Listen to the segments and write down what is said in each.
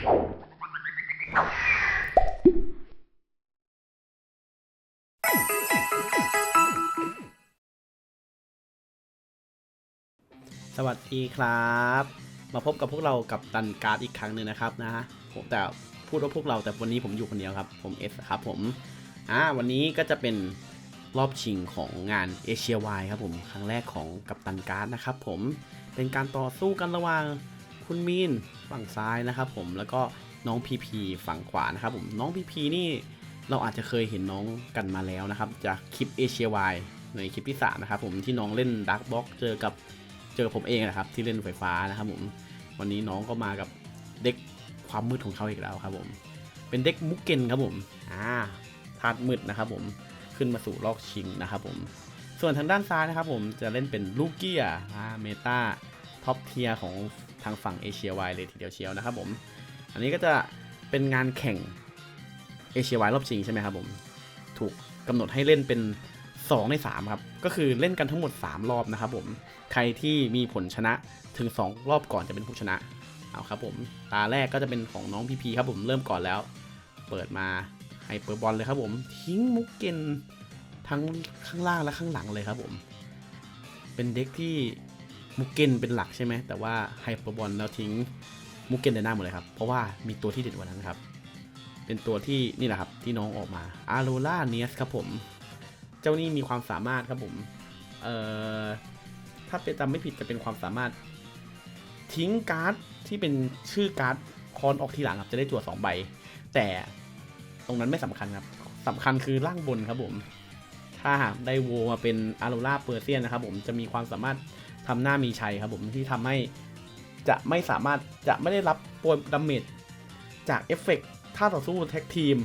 สวัสดีครับ มาพบกับพวกเรากับตันการ์ดอีกครั้งหนึ่งนะครับนะฮะผมแต่พูดว่าพวกเราแต่วันนี้ผมอยู่คนเดียวครับ ผมเอสครับผมอ่าวันนี้ก็จะเป็นรอบชิงของงานเอเชียวายครับผม ครั้งแรกของกัปตันการ์ดนะครับผมเป็นการต่อสู้กันระหว่าง คุณมีนฝั่งซ้ายนะครับผมแล้วก็น้องพีพีฝั่งขวานะครับผมน้องพีพีนี่เราอาจจะเคยเห็นน้องกันมาแล้วนะครับ จากคลิปเอเชียวายในคลิปที่สามนะครับผมที่น้องเล่นดักบ็อกเจอกับเจอผมเองนะครับ ที่เล่นไฟฟ้านะครับผมวันนี้น้องก็มากับเด็กความมืดของเขาอีกแล้วครับผม เป็นเด็กมุกเกนครับผมอ่าธาตุมืดนะครับผมขึ้นมาสู่รอบชิงนะครับผม ส่วนทางด้านซ้ายนะครับผมจะเล่นเป็นลูกเกียร์อ่าเมตา ท็อปเทียของทางฝั่งเอเชียวายเลยทีเดียวเชียวนะครับผม อันนี้ก็จะเป็นงานแข่งเอเชียวายรอบชิงใช่ไหมครับผม ถูกกำหนดให้เล่นเป็น 2 ใน 3 ครับ ก็คือเล่นกันทั้งหมด 3 รอบนะครับผม ใครที่มีผลชนะถึง 2 รอบก่อนจะเป็นผู้ชนะ เอาครับผม ตาแรกก็จะเป็นของน้องพีพีครับผมเริ่มก่อนแล้ว เปิดมาไฮเปอร์บอลเลยครับผม ทิ้งมุกเกนทั้งข้างล่างและข้างหลังเลยครับผม เป็นเด็กที่ มุกเกนเป็นหลักใช่ไหมแต่ว่าไฮเปอร์บอลแล้วทิ้งมุกเกนในหน้าหมดเลยครับ เพราะว่ามีตัวที่เด็ดกว่านั้นครับ เป็นตัวที่นี่แหละครับที่น้องออกมาอารูล่าเนียสครับผม เจ้านี่มีความสามารถครับผมเอ่อถ้าเป็นจำไม่ผิดจะเป็นความสามารถ ทิ้งการ์ดที่เป็นชื่อการ์ดคอนออกทีหลังครับจะได้จั่วสองใบ แต่ตรงนั้นไม่สำคัญครับสำคัญคือล่างบนครับผม ถ้าหากได้โวมาเป็นอารูล่าเปอร์เซียนนะครับผมจะมีความสามารถ ทำหน้ามีชัยครับผมที่ทำให้จะไม่สามารถจะไม่ได้รับโปรดาเมจจากเอฟเฟกต์ถ้าต่อสู้แท็กทีม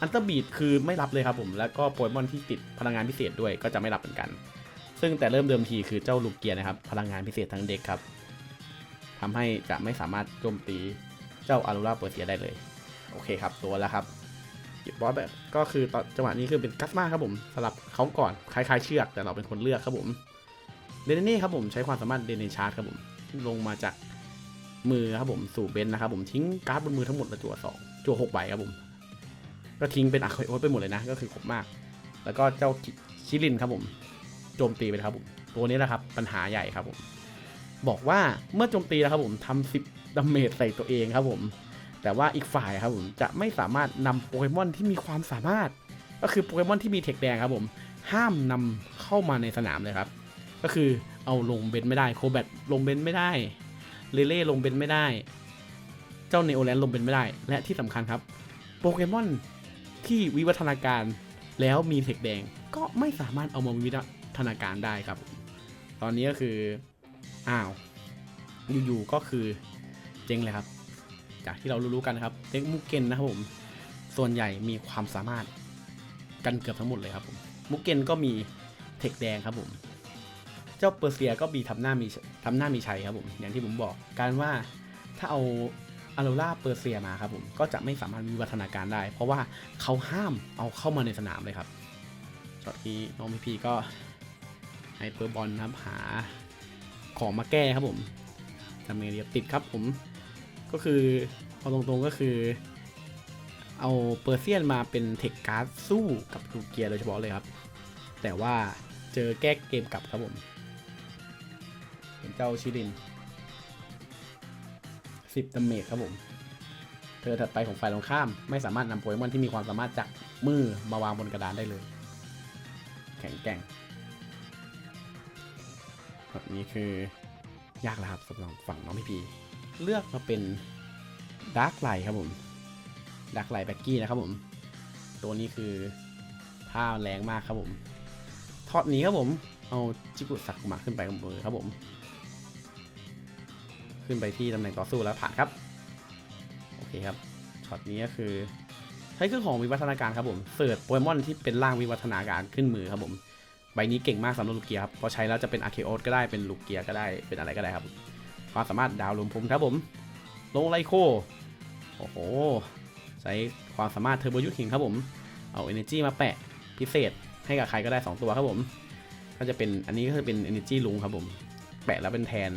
อันเตอร์บีดคือไม่รับเลยครับผม แล้วก็โปเกมอนที่ติดพลังงานพิเศษด้วยก็จะไม่รับเหมือนกัน ซึ่งแต่เริ่มเดิมทีคือเจ้าลูกเกียร์นะครับ พลังงานพิเศษทั้งเด็กครับทำให้จะไม่สามารถโจมตีเจ้าอารูราเปอร์เซียได้เลย โอเคครับ ตัวแล้วครับบบอสแบบก็คือตอนจังหวะนี้คือเป็นกัสมาครับผมสลับเขาก่อนคล้ายๆเชือกแต่เราเป็นคนเลือกครับผม เดนนี่ครับผมใช้ความสามารถเดนเนชาร์ดครับผมลงมาจากมือครับผมสู่เบนนะครับผมทิ้งการ์ดบนมือทั้งหมดละจั่วสองจั่วหกใบครับผม ก็ทิ้งเป็นอะคอยโอตไปหมดเลยนะ ก็คือครบมาก แล้วก็เจ้าชิลินครับผม โจมตีไปครับผมตัวนี้แหละครับปัญหาใหญ่ครับผม บอกว่าเมื่อโจมตีแล้วครับผมทำสิบดาเมจใส่ตัวเองครับผม แต่ว่าอีกฝ่ายครับผมจะไม่สามารถนำโปเกมอนที่มีความสามารถ ก็คือโปเกมอนที่มีเทคแดงครับผม ห้ามนำเข้ามาในสนามเลยครับ ก็คือเอาลงเบนไม่ได้โคแบทลงเบนไม่ได้เลเล่ลงเบนไม่ได้ เจ้าเนโอแลนลงเบนไม่ได้ และที่สำคัญครับ โปเกมอนที่วิวัฒนาการแล้วมีเทคแดงก็ไม่สามารถเอามาวิวัฒนาการได้ครับ ตอนนี้ก็คืออ้าวอยู่ๆก็คือเจ๊งเลยครับ จากที่เรารู้ๆกันนะครับเด็กมุกเกนนะครับผมส่วนใหญ่มีความสามารถกันเกือบทั้งหมดเลยครับผมมุกเกนก็มีเทคแดงครับผม เจ้าเปอร์เซียก็มีทำหน้ามีทำหน้ามีชัยครับผมอย่างที่ผมบอกการว่าถ้าเอาอารูล่าเปอร์เซียมาครับผมก็จะไม่สามารถวิวัฒนาการได้ เพราะว่าเขาห้ามเอาเข้ามาในสนามเลยครับช็อตนี้น้องพีพีก็ไฮเปอร์บอลครับหาของมาแก้ครับผมทำไงดีติดครับผมก็คือเอาตรงๆก็คือ เอาเปอร์เซียนมาเป็นเทคการ์ดสู้กับลูเกียโดยเฉพาะเลยครับ แต่ว่าเจอแก้เกมกลับครับผม เจ้าชิริน10ดาเมจครับผม เธอถัดไปของฝ่ายตรงข้ามไม่สามารถนำโปเกมอนที่มีความสามารถจากมือมาวางบนกระดานได้เลย แข็งแกร่งแบบนี้คือยากแล้วครับสำหรับฝั่งน้องพี่พีเลือกมาเป็นดาร์กไลครับผมดาร์กไลแบ็กกี้นะครับผม ตัวนี้คือท่าแรงมากครับผมทอดหนี้ครับผม เอาจิกุสักมาขึ้นไปกับมือครับผม ขึ้นไปที่ตำแหน่งต่อสู้แล้วผ่านครับ โอเคครับ ช็อตนี้ก็คือ ใช้เครื่องของวิวัฒนาการครับผม เสิร์ชโปเกมอนที่เป็นร่างวิวัฒนาการขึ้นมือครับผม ใบนี้เก่งมากสำหรับลูกเกียร์ครับ พอใช้แล้วจะเป็นอาร์เคโอสก็ได้ เป็นลูกเกียร์ก็ได้ เป็นอะไรก็ได้ครับ ความสามารถดาวลมพุมครับผม ลงไลโค โอ้โห ใช้ความสามารถเทอร์โบยุทธิงครับผม เอา Energy มาแปะพิเศษให้กับใครก็ได้ 2 ตัวครับผม ก็จะเป็นอันนี้ก็จะเป็น Energy ลุงครับผม แปะแล้วเป็นแทน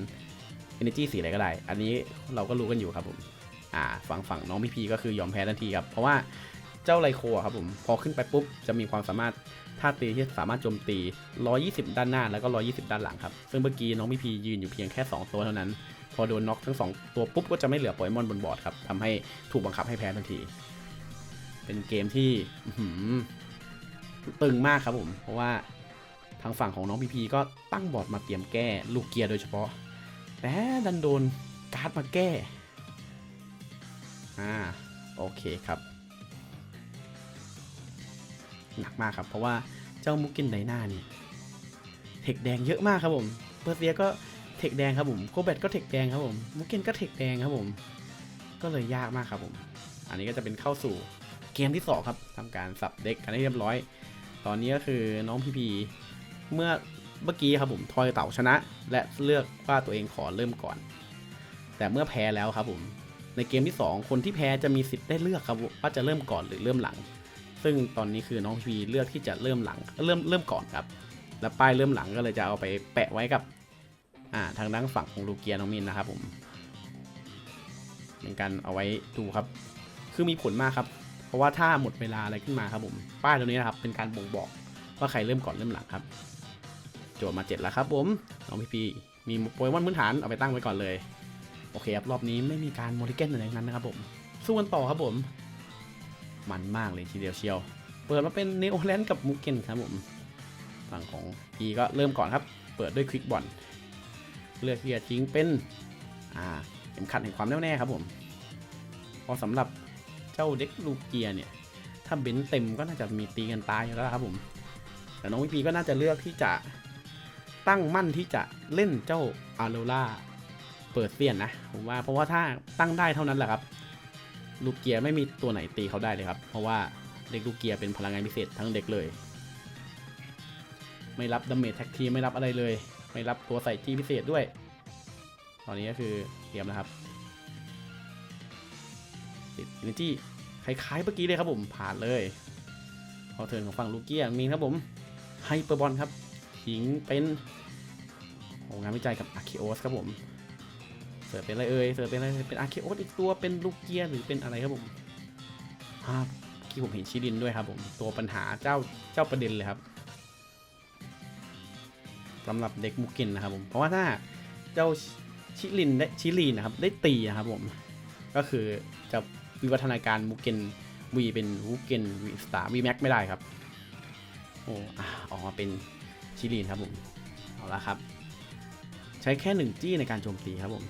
Energy สีอะไรก็ได้ อันนี้เราก็รู้กันอยู่ครับผม อ่าฝั่งฝั่งน้องพีพีก็คือยอมแพ้ทันทีครับ เพราะว่าเจ้าไลโคครับผม พอขึ้นไปปุ๊บ จะมีความสามารถท่าตีที่สามารถโจมตี 120 ด้านหน้าแล้วก็ 120 ด้านหลังครับ ซึ่งเมื่อกี้น้องพีพียืนอยู่เพียงแค่ 2 ตัวเท่านั้น พอโดนน็อกทั้ง 2 ตัวปุ๊บก็จะไม่เหลือโปเกมอนบนบอร์ดครับทำให้ถูกบังคับให้แพ้ทันที เป็นเกมที่หือตึงมากครับผม เพราะว่าทางฝั่งของน้องพีพีก็ตั้งบอร์ดมาเตรียมแก้ลูกเกียร์โดยเฉพาะ แต่ดันโดนการ์ดมาแก้ อ่า โอเคครับ หนักมากครับ เพราะว่าเจ้ามุกกินไดนานี่ เทคแดงเยอะมากครับผม เปอร์เซียก็เทคแดงครับผม โคแบตก็เทคแดงครับผม มุกกินก็เทคแดงครับผม ก็เลยยากมากครับผม อันนี้ก็จะเป็นเข้าสู่เกมที่สองครับทำการสับเด็กกันให้เรียบร้อย ตอนนี้ก็คือน้องพีพีเมื่อ เมื่อกี้ครับผมทอยเต่าชนะ และเลือกว่าตัวเองขอเริ่มก่อน แต่เมื่อแพ้แล้วครับผม ในเกมที่ 2 คนที่แพ้จะมีสิทธิ์ได้เลือกครับว่าจะเริ่มก่อนหรือเริ่มหลัง ซึ่งตอนนี้คือน้องพีเลือกที่จะเริ่มหลังเริ่มเริ่มก่อนครับ แล้วป้ายเริ่มหลังก็เลยจะเอาไปแปะไว้กับอ่าทางด้านฝั่งของลูเกียน้องมินนะครับผมเป็นการเอาไว้ดูครับ คือมีผลมากครับ เพราะว่าถ้าหมดเวลาอะไรขึ้นมาครับผม ป้ายตัวนี้นะครับเป็นการบ่งบอกว่าใครเริ่มก่อนเริ่มหลังครับ จทย์มาเจ็ดแล้วครับผมน้องพี่พีมีโปเกมอนพื้นฐานเอาไปตั้งไว้ก่อนเลย โอเคครับรอบนี้ไม่มีการโมดิเกนอะไรนั้นนะครับผม สู้กันต่อครับผม มันมากเลยทีเดียวเชียว เปิดมาเป็นเนโอแลนด์กับมูเกนครับผม ฝั่งของพีก็เริ่มก่อนครับ เปิดด้วยควิกบอลเลือกที่จะทิ้งเป็น อ่าเข็มขัดแห่งความแน่วแน่ครับผมพอสำหรับเจ้าเด็กลูเกียเนี่ย ถ้าเบนซ์เต็มก็น่าจะมีตีกันตายอยู่แล้วครับผม แต่น้องพีพีก็น่าจะเลือกที่จะ ตั้งมั่นที่จะเล่นเจ้าอาโรล่าเปิดเซียนนะผมว่าเพราะว่าถ้าตั้งได้เท่านั้นแหละครับ ลูกเกียร์ไม่มีตัวไหนตีเขาได้เลยครับ เพราะว่าเด็กลูกเกียร์เป็นพลังงานพิเศษทั้งเด็กเลย ไม่รับดาเมจแท็กทีไม่รับอะไรเลย ไม่รับตัวใส่จีพิเศษด้วย ตอนนี้ก็คือเตรียมนะครับติดอินจีคล้ายๆเมื่อกี้เลยครับผมผ่านเลยพอเทิร์นของฝั่งลูกเกียร์มีครับผมไฮเปอร์บอลครับทิ้งเป็น โอ้งานวิจัยกับอาร์คิโอสครับผม เสิร์ฟเป็นอะไรเอ่ย เสิร์ฟเป็นอะไร เป็นอาร์เคโอสอีกตัว เป็นลูกเกียร์หรือเป็นอะไรครับผมฮะที่ผมเห็นชิลินด้วยครับผม ตัวปัญหาเจ้าเจ้าประเด็นเลยครับสำหรับเด็กมุกกินนะครับผม เพราะว่าถ้าเจ้าชิลินได้ชิลีนนะครับ ได้ตีนะครับผม ก็คือจะวิวัฒนาการมุกเกนวีเป็นมุกเกนวีสตาร์วีแม็กไม่ได้ครับ โอ้อะออกมาเป็นชิลีนครับผม เอาละครับ ใช้แค่หนึ่งจี้ในการโจมตีครับผม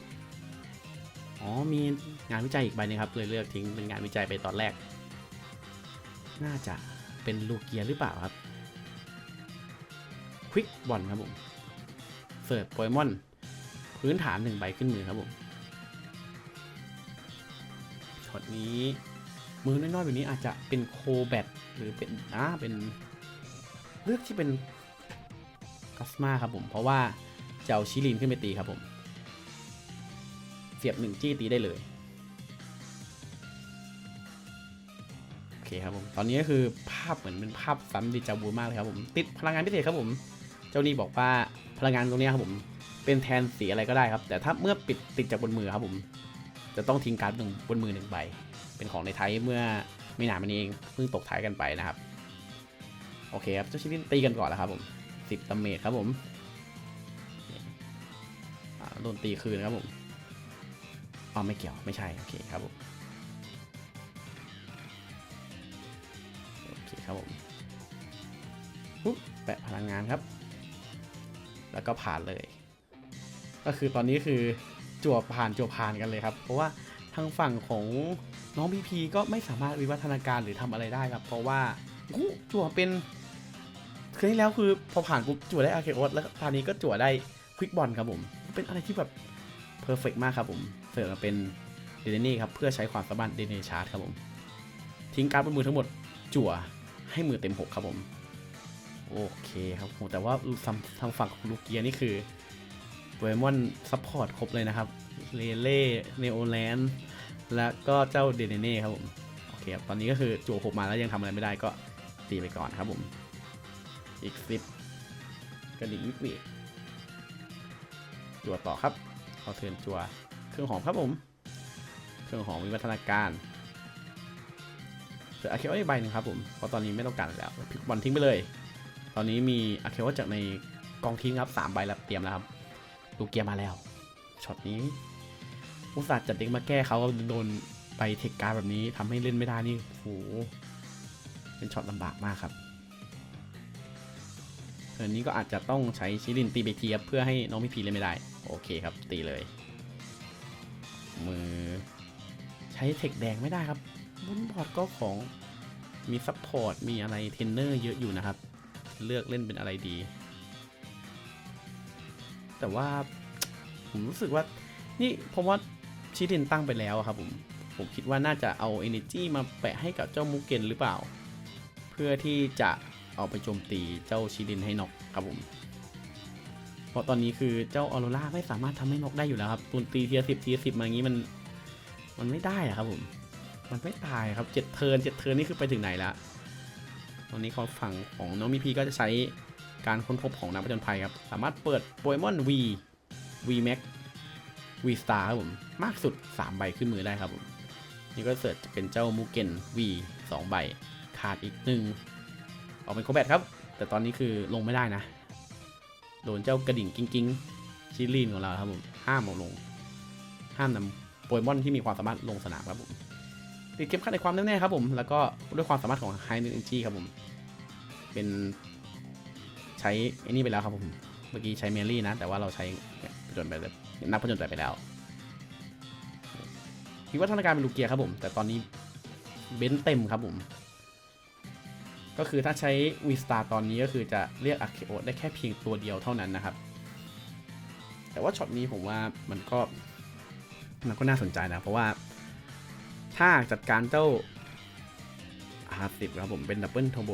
อ๋อ มีงานวิจัยอีกใบหนึงครับ เลยเลือกทิ้งเป็นงานวิจัยไปตอนแรก น่าจะเป็นลูกเกียร์หรือเปล่าครับ ควิกบอลครับผม เสิร์ฟโปเกมอน พื้นฐานหนึ่งใบขึ้นมือครับผมช็อตนี้ มือน้อยๆแบบนี้อาจจะเป็นโคแบตหรือเป็นอ่าเป็น เลือกที่เป็นกัสมาครับผม เพราะว่า จะเอาชิลินขึ้นไปตีครับผมเสียบหนึ่งจี้ตีได้เลยโอเคครับผมตอนนี้ก็คือภาพเหมือนเป็นภาพซ้ำดิจาวูมากเลยครับผมติดพลังงานพิเศษครับผมเจ้านี่บอกว่าพลังงานตรงนี้ครับผมเป็นแทนสีอะไรก็ได้ครับ แต่ถ้าเมื่อปิดติดจากบนมือครับผมจะต้องทิ้งการ์ดหนึ่งบนมือหนึ่งใบเป็นของในไทยเมื่อไม่นานมานี้เองเพิ่งตกท้ายกันไปนะครับโอเคครับเจ้าชิลินตีกันก่อนแล้วครับผมสิบตมเมตครับผม โดนตีคืนครับผมอ๋อไม่เกี่ยวไม่ใช่โอเคครับผมโอเคครับผมปุ๊บแปะพลังงานครับ แล้วก็ผ่านเลย ก็คือตอนนี้คือจั่วผ่านจั่วผ่านกันเลยครับ เพราะว่าทางฝั่งของน้องพีพีก็ไม่สามารถวิวัฒนาการหรือทำอะไรได้ครับ เพราะว่าจั่วเป็นครั้งที่แล้วคือพอผ่านปุ๊บจั่วได้อาร์เคโอสแล้วตอนนี้ก็จั่วได้ควิกบอลครับผม เป็นอะไรที่แบบเพอร์เฟกมากครับผมเสริมมาเป็นเดนนี่ครับเพื่อใช้ความสามารถเดนเนชาร์ดครับผมทิ้งการ์ดบนมือทั้งหมดจั่วให้มือเต็ม 6 ครับผม โอเคครับโหแต่ว่าทางงฝั่งของลูกเกียนี่คือเวมอนซัพพอร์ตครบเลยนะครับเลเล่เนโอแลนด์แล้วก็เจ้าเดนเน่ครับผมโอเคครับตอนนี้ก็คือจั่วหกมาแล้วยังทำอะไรไม่ได้ก็ตีไปก่อนครับผม อีกสิบกระดิ่งวิกฤต จั่วต่อครับเอาเทินจัวเครื่องหอมครับผม เครื่องของวิวัฒนาการเหลืออาเคโออีกใบหนึ่งครับผม เพราะตอนนี้ไม่ต้องการแล้วพลิกบอลทิ้งไปเลย ตอนนี้มีอาเคโอจากในกองทิ้งครับสามใบแล้วเตรียมแล้วครับลูกเกียร์มาแล้วช็อตนี้อุตส่าห์จัดเด็กมาแก้เขาโดนไปเทคการแบบนี้ทำให้เล่นไม่ได้นี่โหเป็นช็อตลำบากมากครับ เทิร์นนี้ก็อาจจะต้องใช้ชิลินตีไปเทีครับเพื่อให้น้องพี่พีเล่นไม่ได้ โอเคครับ ตีเลย มือ ใช้เทคแดงไม่ได้ครับบนบอร์ดก็ของมีซัพพอร์ตมีอะไรเทนเนอร์เยอะอยู่นะครับ เลือกเล่นเป็นอะไรดี แต่ว่าผมรู้สึกว่า นี่ผมว่าชิลินตั้งไปแล้วครับผมผมคิดว่าน่าจะเอา Energy มาแปะให้กับเจ้ามูเกนหรือเปล่า เพื่อที่จะ เอาไปโจมตีเจ้าชิลินให้นกครับผม เพราะตอนนี้คือเจ้าออโรราไม่สามารถทำให้นกได้อยู่แล้วครับตูนตีเทียสิบเทียสิบมาอย่างนี้มัน มันไม่ได้อะครับผม มันไม่ตายครับเจ็ดเทิร์นเจ็ดเทิร์นนี่คือไปถึงไหนแล้วตอนนี้เขาฝั่งของน้องมีพีก็จะใช้การค้นพบของนักผจญภัยครับ สามารถเปิดโปเกมอน V V Max V Star ครับผม มากสุด 3 ใบขึ้นมือได้ครับผม นี่ก็เสิร์ชเป็นเจ้ามูเกน V 2 ใบ ขาดอีกหนึ่ง ออกเป็นโคแบทครับ แต่ตอนนี้คือลงไม่ได้นะ โดนเจ้ากระดิ่งกิ้งกิ้งชิลีนของเราครับผมห้ามเอาลง ห้ามนำโปเกมอนที่มีความสามารถลงสนามครับผมติดเข็มขัดในความแน่ๆครับผม แล้วก็ด้วยความสามารถของ High Energy ครับผม เป็นใช้ไอ้นี่ไปแล้วครับผม เมื่อกี้ใช้เมลี่นะ แต่ว่าเราใช้ผจญไปเลยนักผจญไปไปแล้วคิดว่าธนาการเป็นลูกเกียร์ครับผม แต่ตอนนี้เบนเต็มครับผม ก็คือถ้าใช้วีสตาตอนนี้ก็คือจะเรียกอาเคโอได้แค่เพียงตัวเดียวเท่านั้นนะครับ แต่ว่าช็อตนี้ผมว่ามันก็มันก็น่าสนใจนะ เพราะว่า ถ้าจัดการเจ้าอาร์ติดครับผมเป็นดับเบิลเทอร์โบ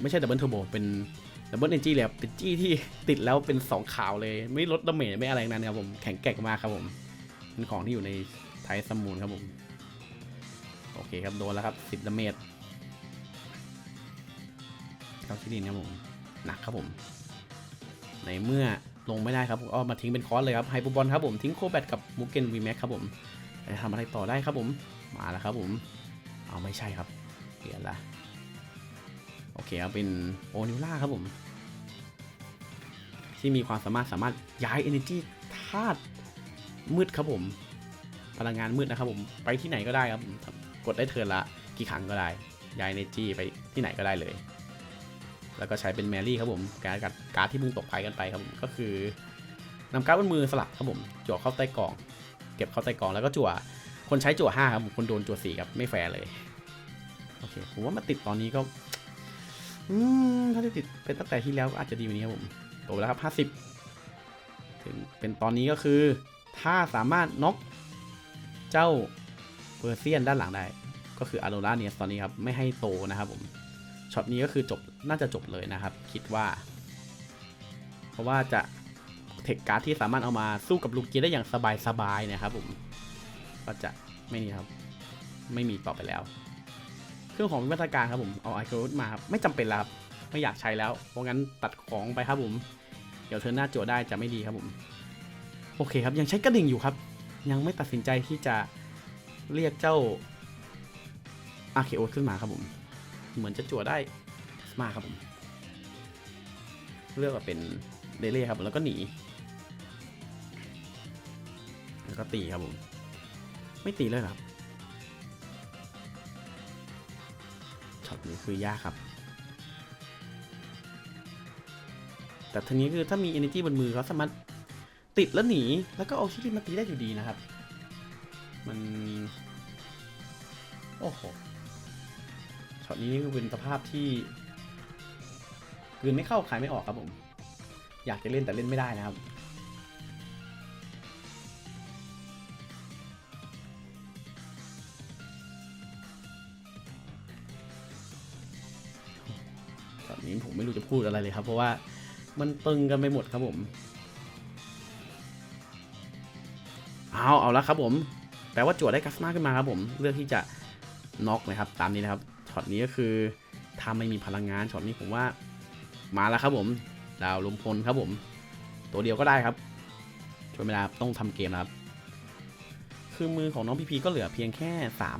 ไม่ใช่ดับเบิลเทอร์โบเป็นดับเบิลเอนจี้เลยครับเป็นจี้ที่ติดแล้วเป็น 2 ขาวเลย ไม่ลดดาเมจไม่อะไรนั้นครับผมแข็งแกร่งมากครับผมเป็นของที่อยู่ในไทสมูนครับผม โอเคครับ โดนแล้วครับ 10ดาเมจ เข้าที่ดินครับผมหนักครับผม ในเมื่อลงไม่ได้ครับก็มาทิ้งเป็นคอร์สเลยครับไฮปูบอลครับผมทิ้งโคแบตกับมูเกนวีแม็กครับผมจะทำอะไรต่อได้ครับผมมาแล้วครับผม เอาไม่ใช่ครับเปลี่ยนละโอเคเอาเป็นโอนิล่าครับผม ที่มีความสามารถสามารถย้าย Energy ธาตุมืดครับผม พลังงานมืดนะครับผม ไปที่ไหนก็ได้ครับ กดได้เทิร์นละกี่ครั้งก็ได้ ย้าย Energy ไปที่ไหนก็ได้เลย แล้วก็ใช้เป็นแมรี่ครับผม การกัดการ์ดที่เพิ่งตกไปกันไปครับผมก็คือนำการ์ดบนมือสลับครับผมจั่วเข้าใต้กล่อง เก็บเข้าใต้กล่องแล้วก็จั่วคนใช้จั่ว5ครับผมคนโดนจั่ว4ครับไม่แฟร์เลยโอเคผมว่ามาติดตอนนี้ก็อืมถ้าจะติดเป็นตั้งแต่ที่แล้วก็อาจจะดีกว่านี้ครับผมโตแล้วครับ50ถึงเป็นตอนนี้ก็คือ ถ้าสามารถน็อกเจ้าเปอร์เซียนด้านหลังได้ ก็คืออาโรราเนียสตอนนี้ครับไม่ให้โตนะครับผม ช็อตนี้ก็คือจบน่าจะจบเลยนะครับ คิดว่า เพราะว่าจะเทคการ์ดที่สามารถเอามาสู้กับลูกเกียได้อย่างสบายๆนะครับผมก็จะไม่นี่ครับ ไม่มีต่อไปแล้ว เครื่องของวิวัฒนาการครับผมเอาไอโครมาครับไม่จำเป็นแล้วครับไม่อยากใช้แล้ว เพราะงั้นตัดของไปครับผม เดี๋ยวเธอหน้าโจทย์ได้จะไม่ดีครับผม โอเคครับยังใช้กระดิ่งอยู่ครับ ยังไม่ตัดสินใจที่จะเรียกเจ้าอาเคโอขึ้นมาครับผม เหมือนจะจั่วได้มาครับผมเลือกว่าเป็นเล่ครับแล้วก็หนี แล้วก็ตีครับผม ไม่ตีเลยครับช็อตนี้คือยากครับ แต่ทีนี้คือถ้ามี energy บนมือเขาสามารถติดแล้วหนี แล้วก็เอาชิลิมาตีได้อยู่ดีนะครับ มัน โอ้โห ช็อตนี้คือเป็นสภาพที่กลืนไม่เข้าขายไม่ออกครับผม อยากจะเล่นแต่เล่นไม่ได้นะครับตอนนี้ผมไม่รู้จะพูดอะไรเลยครับ เพราะว่ามันตึงกันไปหมดครับผมเอาเอาล้วครับผม แปลว่าจวดได้กัสมาขึ้นมาครับผม เลือกที่จะน็อกนะครับ ตามนี้นะครับ ช็อตนี้ก็คือถ้าไม่มีพลังงานช็อตนี้ผมว่ามาแล้วครับผม ดาวลมพลครับผม ตัวเดียวก็ได้ครับช่วยไม่ได้ครับต้องทำเกมนะครับ คือมือของน้องพีพีก็เหลือเพียงแค่สาม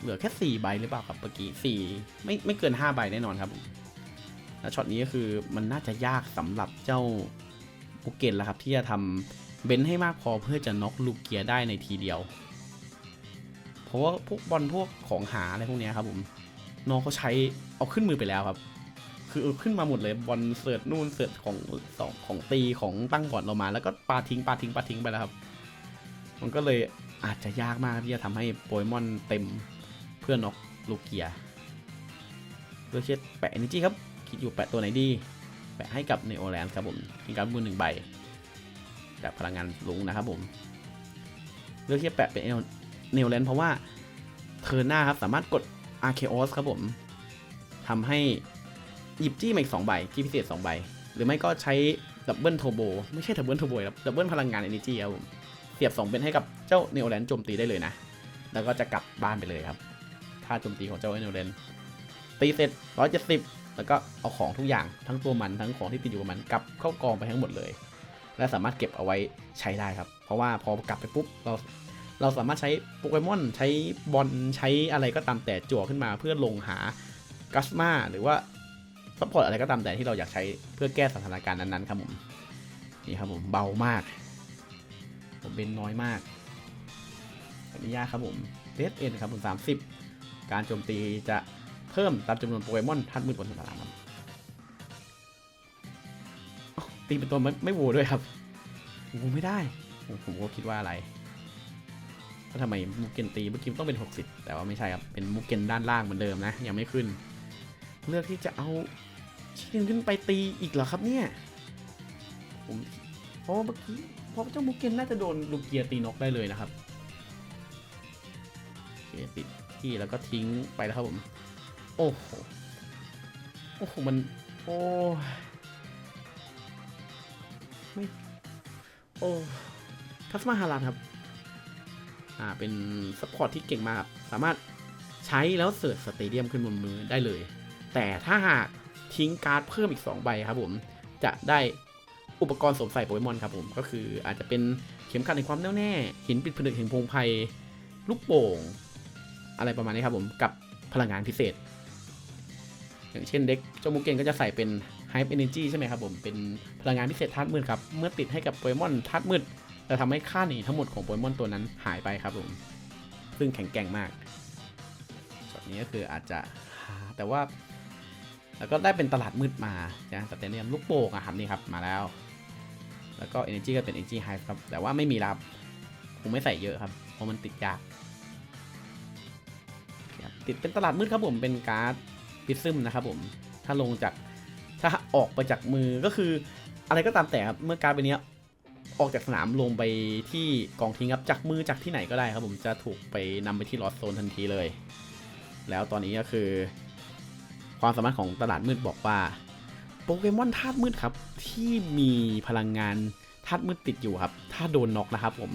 เหลือแค่สี่ใบหรือเปล่าครับเมื่อกี้สี่ไม่ไม่เกินห้าใบแน่นอนครับแล้วช็อตนี้ก็คือมันน่าจะยากสำหรับเจ้าบุกเกนแล้วครับ ที่จะทำเบนให้มากพอเพื่อจะน็อกลูกเกียร์ได้ในทีเดียว เพราะว่าพวกบอลพวกของหาอะไรพวกนี้ครับผม น้องเขาใช้เอาขึ้นมือไปแล้วครับ คือเอาขึ้นมาหมดเลยบอลเสิร์ตนู่นเสิร์ตของสองของตีของตั้งก่อนเรามา แล้วก็ปาทิ้งปาทิ้งปาทิ้งไปแล้วครับ มันก็เลยอาจจะยากมากที่จะทำให้โปเกมอนเต็มเพื่อนนอกลูกเกียร์เลือเช็ดแปะ energy ครับ คิดอยู่แปะตัวไหนดี แปะให้กับเนโอแลนด์ครับผมมีการบูนหนึ่งใบ จากพลังงานลุงนะครับผมเลือกที่จะแปะเป็นเนโอแลนด์เพราะว่าเทิร์นหน้าครับสามารถกด a r c h e o s ครับผมทำให้หยิบจี้มาอีกสองใบจี้พิเศษสองใบ หรือไม่ก็ใช้ดับเบิลโทโบไม่ใช่ดับเบิลโทโบครับดับเบิลพลังงาน energy ครับผมเสียบสองเป็นให้กับเจ้าเนโอแลนโจมตีได้เลยนะ แล้วก็จะกลับบ้านไปเลยครับถ้าโจมตีของเจ้าเนโอแลนตีเสร็จร้อยเจ็ดสิบแล้วก็เอาของทุกอย่างทั้งตัวมันทั้งของที่ติดอยู่กับมันกลับเข้ากองไปทั้งหมดเลย และสามารถเก็บเอาไว้ใช้ได้ครับ เพราะว่าพอกลับไปปุ๊บเรา เราสามารถใช้โปเกมอนใช้บอลใช้อะไรก็ตามแต่จั่วขึ้นมาเพื่อลงหากัสมาหรือว่าซัพพอร์ตอะไรก็ตามแต่ที่เราอยากใช้เพื่อแก้สถานการณ์นั้นๆครับผมนี่ครับผมเบามาก ผมเป็นน้อยมากอนุญาตครับผมเดสเอ็นครับผมสามสิบการโจมตีจะเพิ่มตามจำนวนโปเกมอนทัดมืดบนสนามครับตีเป็นตัวไม่ไม่โวด้วยครับโอ้โหไม่ได้ผมผมก็คิดว่าอะไร ก็ทำไมมุกเกนตีเมื่อกี้ต้องเป็น 60 แต่ว่าไม่ใช่ครับ เป็นมุกเกนด้านล่างเหมือนเดิมนะ ยังไม่ขึ้น เลือกที่จะเอาชินขึ้นไปตีอีกเหรอครับเนี่ย ผมเพราะว่าเมื่อกี้เพราะเจ้ามุกเกนน่าจะโดนลูกเกียร์ตีนกได้เลยนะครับโอเติดที่แล้วก็ทิ้งไปแล้วครับผม โอ้โห โอ้โห มัน โอ้ไม่ โอ้ทัสมาฮารันครับ อ่าเป็นซัพพอร์ตที่เก่งมากสามารถใช้แล้วเสิร์ชสเตเดียมขึ้นบนมือได้เลย แต่ถ้าหากทิ้งการ์ดเพิ่มอีก 2 ใบครับผมจะได้อุปกรณ์สวมใส่โปเกมอนครับผมก็คืออาจจะเป็นเข็มขัดในความแน่วแน่หินปิดผนึกแห่งพงไพรลูกโป่ง อะไรประมาณนี้ครับผมกับพลังงานพิเศษ อย่างเช่นเด็กเจ้ามูเกนก็จะใส่เป็น Hype Energy ใช่ไหมครับผมเป็นพลังงานพิเศษธาตุมืดครับ เมื่อติดให้กับโปเกมอนธาตุมืด จะทำให้ค่าหนีทั้งหมดของโปเกมอนตัวนั้นหายไปครับผม ซึ่งแข็งแกร่งมากช็อตนี้ก็คืออาจจะแต่ว่า แล้วก็ได้เป็นตลาดมืดมานะสเตเนียมลูกโป่งอะครับนี่ครับมาแล้ว แล้วก็ Energy ก็เป็น Energy Hive ครับ แต่ว่าไม่มีรับผมไม่ใส่เยอะครับ เพราะมันติดยาก ติดเป็นตลาดมืดครับผม เป็นการ์ดพิซึมนะครับผม ถ้าลงจาก ถ้าออกไปจากมือก็คือ อะไรก็ตามแต่ครับ เมื่อการ์ดใบเนี้ย ออกจากสนามลงไปที่กองทิ้งครับจากมือจากที่ไหนก็ได้ครับ ผมจะถูกไปนำไปที่ลอสโซนทันทีเลย แล้วตอนนี้ก็คือ ความสามารถของตลาดมืดบอกว่าโปเกมอนธาตุมืดครับ ที่มีพลังงานธาตุมืดติดอยู่ครับ ถ้าโดนน็อกนะครับ ผม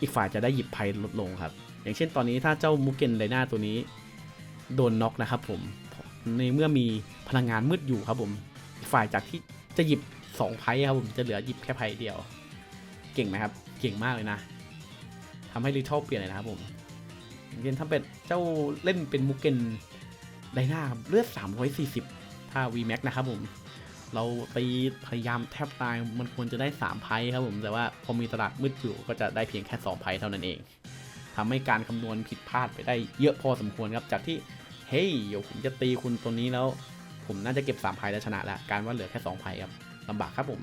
อีกฝ่ายจะได้หยิบภัยลดลงครับ อย่างเช่นตอนนี้ถ้าเจ้ามูเกนไดนาตัวนี้ โดนน็อกนะครับ ผมในเมื่อมีพลังงานมืดอยู่ครับ ผมอีกฝ่ายจากที่จะหยิบ 2ไพ่ครับผมจะเหลือหยิบแค่ไพ่เดียว เก่งไหมครับ เก่งมากเลยนะทำให้ลิทเทิลเปลี่ยนเลยนะครับผมอย่างเช่นถ้าเป็นเจ้าเล่นเป็นมูเกนไดนาครับเลือด 340 ถ้า VMAX นะครับผม เราตีพยายามแทบตายมันควรจะได้ 3 ไพ่ครับผม แต่ว่าพอมีตลาดมืดอยู่ก็จะได้เพียงแค่ 2 ไพ่เท่านั้นเองทำให้การคำนวณผิดพลาดไปได้เยอะพอสมควรครับ จากที่ เฮ้ยเดี๋ยวผมจะตีคุณตัวนี้แล้ว ผมน่าจะเก็บ 3 ไพ่แล้วชนะแล้ว การว่าเหลือแค่ 2 ไพ่ครับ ลำบากครับผม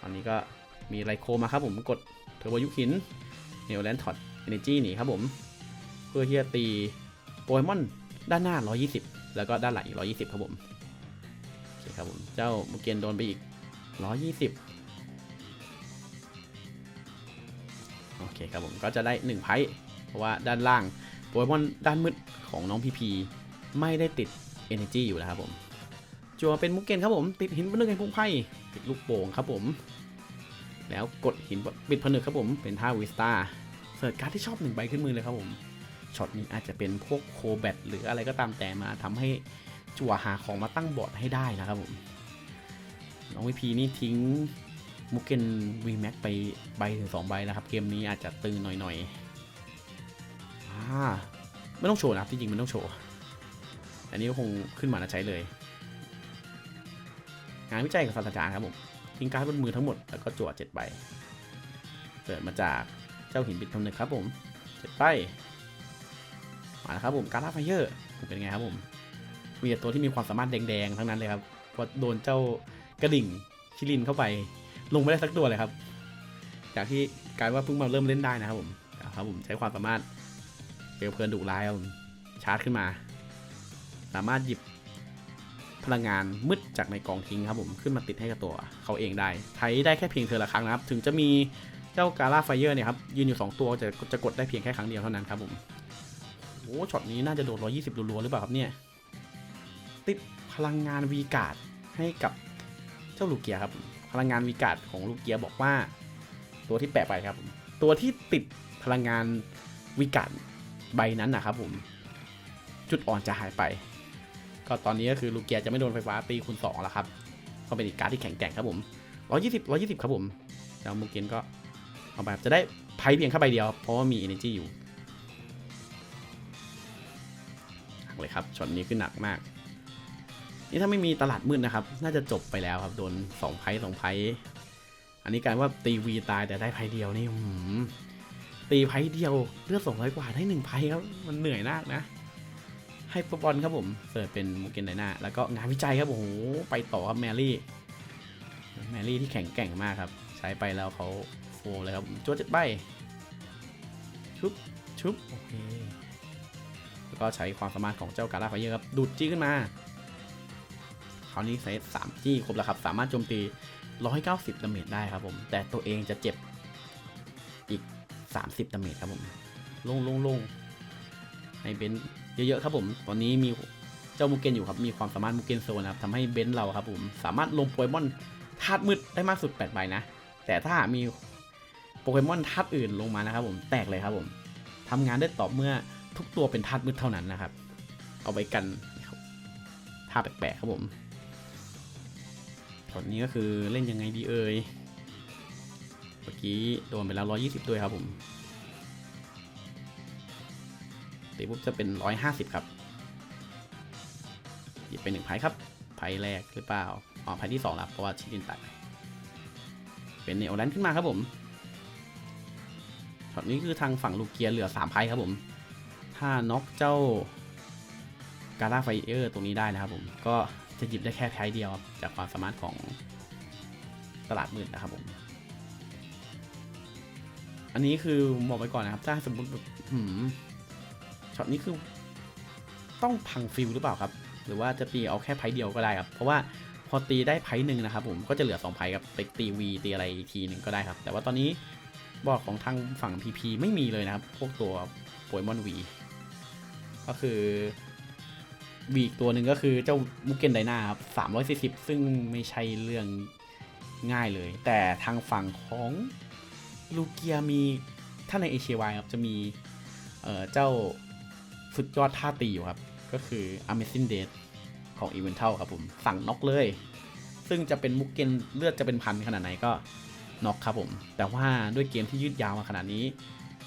ตอนนี้ก็มีไลโคมาครับผมกดเทอร์โบยุคินเนลแลนด์ถอดเอเนจีหนีครับผม เพื่อที่จะตีโปเกมอนด้านหน้า 120 แล้วก็ด้านหลังอีก 120 ครับผมโอเคครับผมเจ้ามุเกียนโดนไปอีก 120 โอเคครับผมก็จะได้ 1 ไพ่เพราะว่าด้านล่างโปเกมอนด้านมืดของน้องพีพีไม่ได้ติด Energy อยู่แล้วครับผม จัวเป็นมุกเกนครับผม ติดหินผนึกแห่งพุ่งไพ่ติดลูกโป่งครับผม แล้วกดหินปิดผนึกครับผม เป็นท่าวิสตาเสิร์ชการ์ดที่ชอบหนึ่งใบขึ้นมือเลยครับผมช็อตนี้อาจจะเป็นพวกโคแบตหรืออะไรก็ตามแต่มาทำให้จั่วหาของมาตั้งบอร์ดให้ได้นะครับผมน้องวีพีนี่ทิ้งมุกเกนวีแม็กไปใบถึงสองใบนะครับ เกมนี้อาจจะตึงหน่อยไม่ต้องโชว์นะครับจริงมันต้องโชว์ อันนี้ก็คงขึ้นมาแล้วใช้เลย งานวิจัยกับศาสตราจารย์ครับผมทิ้งการ์ดบนมือทั้งหมดแล้วก็จั่วเจ็ดใบเกิดมาจากเจ้าหินบิดทำหนึ่งครับผมเจ็ดใบมาแล้วครับผมการ์ดไฟเยอร์เป็นไงครับผมมีแต่ตัวที่มีความสามารถแดงๆทั้งนั้นเลยครับพอโดนเจ้ากระดิ่งชิลินเข้าไป ลงไม่ได้สักตัวเลยครับ จากที่กลายว่าเพิ่งมาเริ่มเล่นได้นะครับผมครับผมใช้ความสามารถเปลวเพลินดุร้ายครับผมชาร์จขึ้นมา สามารถหยิบ พลังงานมืดจากในกองทิ้งครับผมขึ้นมาติดให้กับตัวเขาเองได้ ใช้ได้แค่เพียงเธอละครั้งนะครับ ถึงจะมีเจ้ากาลาไฟเยอร์เนี่ยครับยืนอยู่ 2 ตัวจะจะกดได้เพียงแค่ครั้งเดียวเท่านั้นครับผมโอ้ช็อตนี้น่าจะโดด120รัวๆหรือเปล่าครับเนี่ยติดพลังงานวีการ์ดให้กับเจ้าลูกเกียร์ครับพลังงานวีการ์ดของลูกเกียร์บอกว่า ตัวที่แปะไปครับ ตัวที่ติดพลังงานวีการ์ดใบนั้นนะครับผมจุดอ่อนจะหายไป ก็ตอนนี้ก็คือลูกเกียจะไม่โดนไฟฟ้าตีคูณ2แล้วครับก็เป็นอีกการที่แข็งแกร่งครับผม 120 120 ครับผม แล้วมูเกนก็เอาแบบจะได้ไพ่เพียงแค่ใบเดียว เพราะว่ามี energy อยู่หนักเลยครับช็อตนี้ขึ้นหนักมาก นี่ถ้าไม่มีตลาดมืดนะครับ น่าจะจบไปแล้วครับ โดน2ไพ่2ไพ่อันนี้การว่าตีวีตายแต่ได้ไพ่เดียวนี่ตีไพ่เดียวเลือด200กว่าได้หนึ่งไพ่ครับ มันเหนื่อยมากนะ ให้ฟุตบอลครับผมเสิร์ฟเป็นมูเกนไดนาแล้วก็งานวิจัยครับโอ้โหไปต่อครับแมรี่แมรี่ที่แข็งแกร่งมากครับ ใช้ไปแล้วเขาโฟเลยครับจวดจ็ดใบชุบชุบโอเคแล้วก็ใช้ความสามารถของเจ้าการ่าไฟเยอร์ครับดูดจี้ขึ้นมาคราวนี้ใช้สามจี้ครบแล้วครับ สามารถโจมตี 190ดาเมจได้ครับผม แต่ตัวเองจะเจ็บอีก 30ดาเมจครับผมลงลงลงให้เบน เยอะๆครับผม ตอนนี้มีเจ้ามูเกนอยู่ครับ มีความสามารถมูเกนโซนะครับทำให้เบนซ์เราครับผม สามารถลงโปเกมอนธาตุมืดได้มากสุด8ใบนะ แต่ถ้ามีโปเกมอนธาตุอื่นลงมานะครับผมแตกเลยครับผมทำงานได้ต่อเมื่อทุกตัวเป็นธาตุมืดเท่านั้นนะครับ เอาไว้กันท่าแปลกๆครับผมตอนนี้ก็คือเล่นยังไงดีเอ่ยเมื่อกี้โดนไปแล้ว120ด้วยครับผม ปุ๊บจะเป็น 150 ครับหยิบไปหนึ่งไพ่ครับไพ่แรกหรือเปล่าอ๋อไพ่ที่สองแล้วเพราะว่าชิลินตัดไปเป็นเนโอแลนด์ขึ้นมาครับผมช็อตนี้คือทางฝั่งลูกเกียร์เหลือ3ไพ่ครับผม ถ้าน็อกเจ้าการ่าไฟเออร์ตรงนี้ได้นะครับผม ก็จะหยิบได้แค่ไพ่เดียวจากความสามารถของตลาดมืดนะครับผม อันนี้คือบอกไว้ก่อนนะครับ ถ้าสมมติแบบหืม ช็อตนี้คือต้องพังฟิลหรือเปล่าครับ หรือว่าจะตีเอาแค่ไพ่เดียวก็ได้ครับ เพราะว่าพอตีได้ไพ่หนึ่งนะครับผมก็จะเหลือ2ไพ่ครับไปตีวีตีอะไรอีกทีหนึ่งก็ได้ครับ แต่ว่าตอนนี้บอร์ดของทางฝั่ง PP ไม่มีเลยนะครับ พวกตัวโปเกมอนวีก็คือวีอีกตัวหนึ่งก็คือเจ้ามุกเกนไดนาครับ340ซึ่งไม่ใช่เรื่องง่ายเลย แต่ทางฝั่งของลูเกียมีถ้าในเอเชียวายครับจะมีเเจ้า สุดยอดท่าตีอยู่ครับ ก็คือ Amazing Death ของ e v e n t a l ครับผม สั่งน็อกเลย ซึ่งจะเป็นมุกเกนเลือดจะเป็นพันขนาดไหนก็น็อกครับผม แต่ว่าด้วยเกมที่ยืดยาวมาขนาดนี้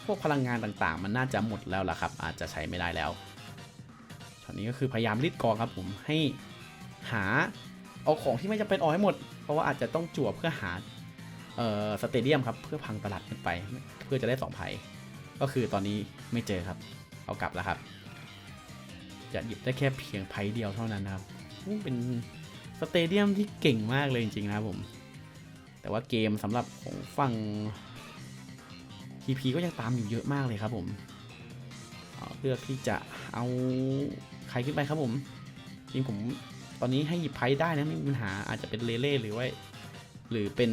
พวกพลังงานต่างๆ มันน่าจะหมดแล้วล่ะครับ อาจจะใช้ไม่ได้แล้วช็อตนี้ก็คือพยายามรีดกองครับผมให้หาเอาของที่ไม่จำเป็นออกให้หมด เพราะว่าอาจจะต้องจั่วเพื่อหาเอ่อสเตเดียมครับ เพื่อพังตลาดขึ้นไป เพื่อจะได้สองไพ่ก็คือตอนนี้ไม่เจอครับ เอากลับแล้วครับ จะหยิบได้แค่เพียงไพ่เดียวเท่านั้นนะครับนี่เป็นสเตเดียมที่เก่งมากเลยจริงๆนะครับผม แต่ว่าเกมสำหรับของฝั่ง TP ก็ยังตามอยู่เยอะมากเลยครับผมเเลือกที่จะเอาใครขึ้นไปครับผม จริงผมตอนนี้ให้หยิบไพ่ได้นะไม่มีปัญหาอาจจะเป็นเลเล่หรือว่าหรือเป็น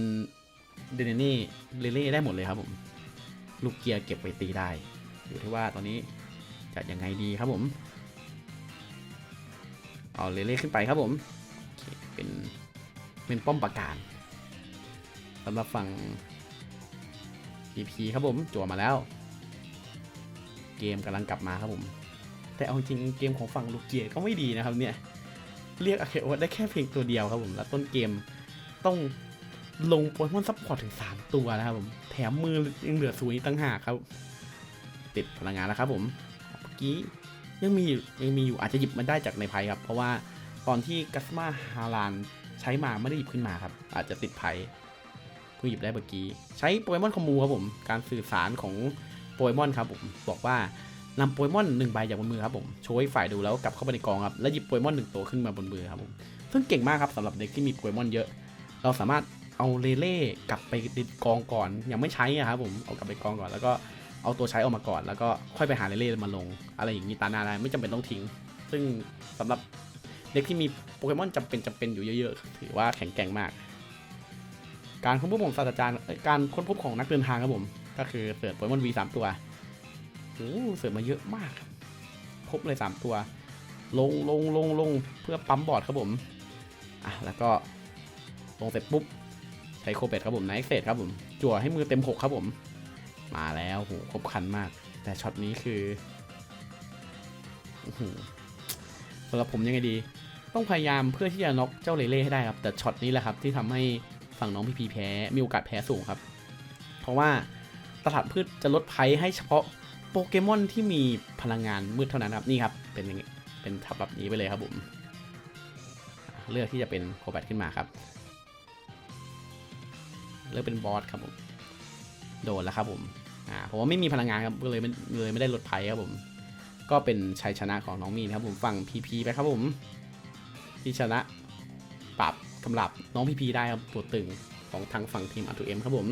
เดนเน่เลเล่ได้หมดเลยครับผม ลูกเกียร์เก็บไว้ตีได้ อยู่ที่ว่าตอนนี้จะยังไงดีครับผม เอาเลเล่ขึ้นไปครับผมเเป็นเป็นป้อมปราการสำหรับฝั่ง PP ครับผมจั่วมาแล้ว เกมกำลังกลับมาครับผม แต่เอาจริงเกมของฝั่งลูกเกียร์ก็ไม่ดีนะครับเนี่ย เรียกอาเคโอได้แค่เพียงตัวเดียวครับผม แล้วต้นเกมต้องลงโปเกมอนซัพพอร์ตถึง 3 ตัวนะครับผม แถมมือยังเหลือศูนย์อีกตั้งหากครับ ติดพลังงานแล้วครับผม เมื่อกี้ ยังมียังมีอยู่อาจจะหยิบมันได้จากในไพ่ครับ เพราะว่าตอนที่กัสมาฮาลานใช้มาไม่ได้หยิบขึ้นมาครับ อาจจะติดไพ่เพิ่งหยิบได้เมื่อกี้ใช้โปเกมอนคอมมูครับผมการสื่อสารของโปเกมอนครับผมบอกว่านำโปเกมอนหนึ่งใบจากบนมือครับผมโชว์ให้ฝ่ายดูแล้วกลับเข้าไปในกองครับแล้วหยิบโปเกมอนหนึ่งตัวขึ้นมาบนมือครับผมซึ่งเก่งมากครับสำหรับเด็กที่มีโปเกมอนเยอะ เราสามารถเอาเลเล่กลับไปในกองก่อนยังไม่ใช้อะครับผมเอากลับไปกองก่อนแล้วก็ เอาตัวใช้ออกมาก่อน แล้วก็ค่อยไปหาเลเล่มาลง อะไรอย่างนี้ตาหน้าได้ไม่จำเป็นต้องทิ้ง ซึ่งสำหรับเด็กที่มีโปเกมอนจำเป็นจำเป็นอยู่เยอะๆ ถือว่าแข็งแกร่งมาก การค้นพบของศาสตราจารย์การค้นพบของนักเดินทางครับผม ก็คือเสิร์ชโปเกมอน V สามตัวโอ้เสิร์ชมาเยอะมากพบเลยสามตัว ลงลงลงลงเพื่อปั๊มบอร์ดครับผมอะแล้วก็ลงเสร็จปุ๊บใช้โคเบตครับผมไนท์เซตครับผมจั่วให้มือเต็มหกครับผม มาแล้วโหครบคันมาก แต่ช็อตนี้คืออื้อหือสำหรับผมยังไงดี ต้องพยายามเพื่อที่จะน็อกเจ้าเลเล่ให้ได้ครับ แต่ช็อตนี้แหละครับที่ทำให้ฝั่งน้องพีพีแพ้มีโอกาสแพ้สูงครับ เพราะว่าตลาดพืชจะลดภัยให้เฉพาะโปเกมอนที่มีพลังงานมืดเท่านั้นครับนี่ครับเป็นอย่างงี้เป็นทับแบบนี้ไปเลยครับผมเลือกที่จะเป็นโคแบตขึ้นมาครับเลือกเป็นบอสครับผมโดนแล้วครับผม อ่าผมว่าไม่มีพลังงานครับก็เลยไม่เลยไม่ได้ลดภัยครับผม ก็เป็นชัยชนะของน้องมีนครับผมฝั่งพีพีไปครับผมที่ชนะปรับกำหลับน้องพีพีได้ครับตัวตึงของทางฝั่งทีมอัตุเอ็มครับผม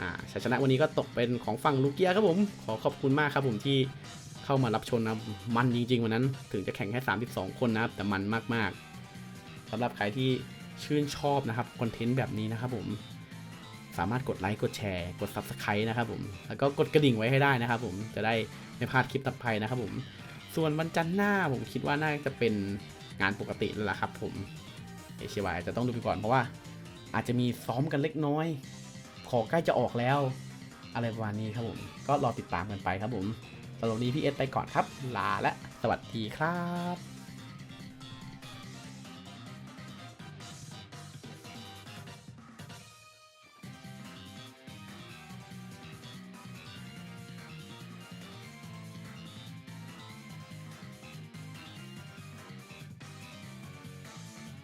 อ่าชัยชนะวันนี้ก็ตกเป็นของฝั่งลูเกียครับผม ขอขอบคุณมากครับผมที่เข้ามารับชมนะมันจริง ๆ วันนั้น ถึงจะแข่งแค่ 32 คนนะครับ แต่มันมากๆสำหรับใครที่ชื่นชอบนะครับคอนเทนต์แบบนี้นะครับผม สามารถกดไลค์กดแชร์กด Subscribe นะครับผม แล้วก็กดกระดิ่งไว้ให้ได้นะครับผมจะได้ไม่พลาดคลิปต่อไปนะครับผม ส่วนวันจันทร์หน้าผมคิดว่าน่าจะเป็นงานปกติแล้วล่ะครับผมเอเชียวายจะต้องดูไปก่อนเพราะว่าอาจจะมีซ้อมกันเล็กน้อย ขอใกล้จะออกแล้ว อะไรประมาณนี้ครับผม ก็รอติดตามกันไปครับผมสำหรับวันนี้พี่เอสไปก่อนครับ ลาและสวัสดีครับ